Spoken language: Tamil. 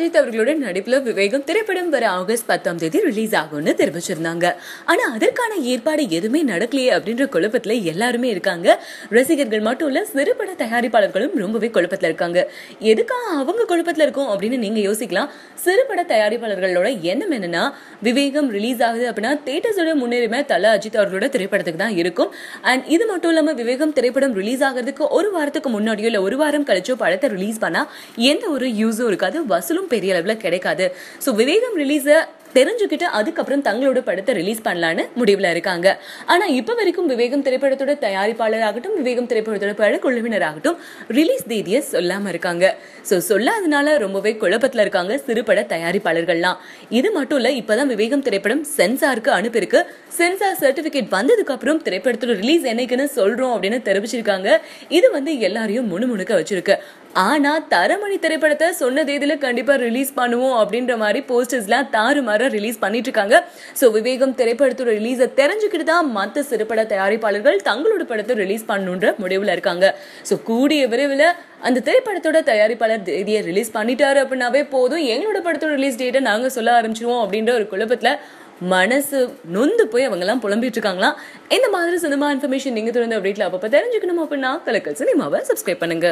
அஜித் அவர்களோட நடிப்புல விவேகம் திரைப்படம் வர ஆகஸ்ட் பத்தாம் தேதி ரிலீஸ் ஆகும்னு தெரிவிச்சிருந்தாங்க. ஆனா அதற்கான ஏற்பாடு எதுவுமே நடக்கலையே அப்படின்ற குழப்பத்துல எல்லாருமே இருக்காங்க. ரசிகர்கள் மட்டும் இல்ல சிறுபட தயாரிப்பாளர்களும் ரொம்பவே குழப்பத்துல இருக்காங்க. எதுக்காக அவங்க குழப்பத்துல இருக்கும் அப்படின்னு நீங்க யோசிக்கலாம். சிறுபட தயாரிப்பாளர்களோட எண்ணம் என்னன்னா விவேகம் ரிலீஸ் ஆகுது அப்படின்னா தேட்டர்ஸோட முன்னுரிமை தல அஜித் அவர்களோட திரைப்படத்துக்கு தான் இருக்கும். அண்ட் இது மட்டும் இல்லாம விவேகம் திரைப்படம் ரிலீஸ் ஆகிறதுக்கு ஒரு வாரத்துக்கு முன்னாடியோ இல்ல ஒரு வாரம் கழிச்சோ படத்தை ரிலீஸ் பண்ணா எந்த ஒரு யூஸும் இருக்காது. வசூலும் பெரிய அளவில் கிடைக்காது. ஸோ விவேகம் ரிலீஸை தெரிஞ்சுக்கிட்டு அதுக்கப்புறம் தங்களோட படத்தை ரிலீஸ் பண்ணலான்னு முடிவில் இருக்காங்க. ஆனா இப்போ வரைக்கும் விவேகம் திரைப்படத்தோட தயாரிப்பாளராகட்டும் விவேகம் திரைப்படத்தோட படக்குழுவினராகட்டும் ரிலீஸ் தேதியை சொல்லாம இருக்காங்க. ஸோ சொல்லாதனால ரொம்பவே குழப்பத்துல இருக்காங்க சிறுபட தயாரிப்பாளர்கள்லாம். இது மட்டும் இல்லை இப்போ தான் விவேகம் திரைப்படம் சென்சாருக்கு அனுப்பியிருக்கு. சென்சார் சர்டிஃபிகேட் வந்ததுக்கப்புறம் திரைப்படத்தோட ரிலீஸ் என்னைக்குன்னு சொல்றோம் அப்படின்னு தெரிவிச்சிருக்காங்க. இது வந்து எல்லாரையும் முணுமுணுக்க வச்சிருக்கு. ஆனா தரமணி திரைப்படத்தை சொன்ன தேதியில கண்டிப்பா ரிலீஸ் பண்ணுவோம் அப்படின்ற மாதிரி போஸ்டர்ஸ்லாம் தாறுமாற ரிலீஸ் பண்ணிட்டு இருக்காங்க ஸோ விவேகம் திரைப்படத்தோட ரிலீஸை தெரிஞ்சுக்கிட்டு தான் மற்ற சிறுபட தயாரிப்பாளர்கள் தங்களோட படத்தை ரிலீஸ் பண்ணணுன்ற முடிவுல இருக்காங்க. ஸோ கூடிய விரைவில் அந்த திரைப்படத்தோட தயாரிப்பாளர் தேதியை ரிலீஸ் பண்ணிட்டாரு அப்படின்னாவே போதும். எங்களோட படத்தோட ரிலீஸ் டேட்டை நாங்க சொல்ல ஆரம்பிச்சிருவோம் அப்படின்ற ஒரு குழப்பத்துல மனசு நொந்து போய் அவங்க எல்லாம் புலம்பிட்டு இருக்காங்களாம் இந்த மாதிரி சினிமா இன்ஃபர்மேஷன் நீங்க தொடர்ந்து அப்டேட்ல அப்பப்ப தெரிஞ்சுக்கணும் அப்படின்னா கலக்கல் சினிமாவை சப்ஸ்கிரைப் பண்ணுங்க.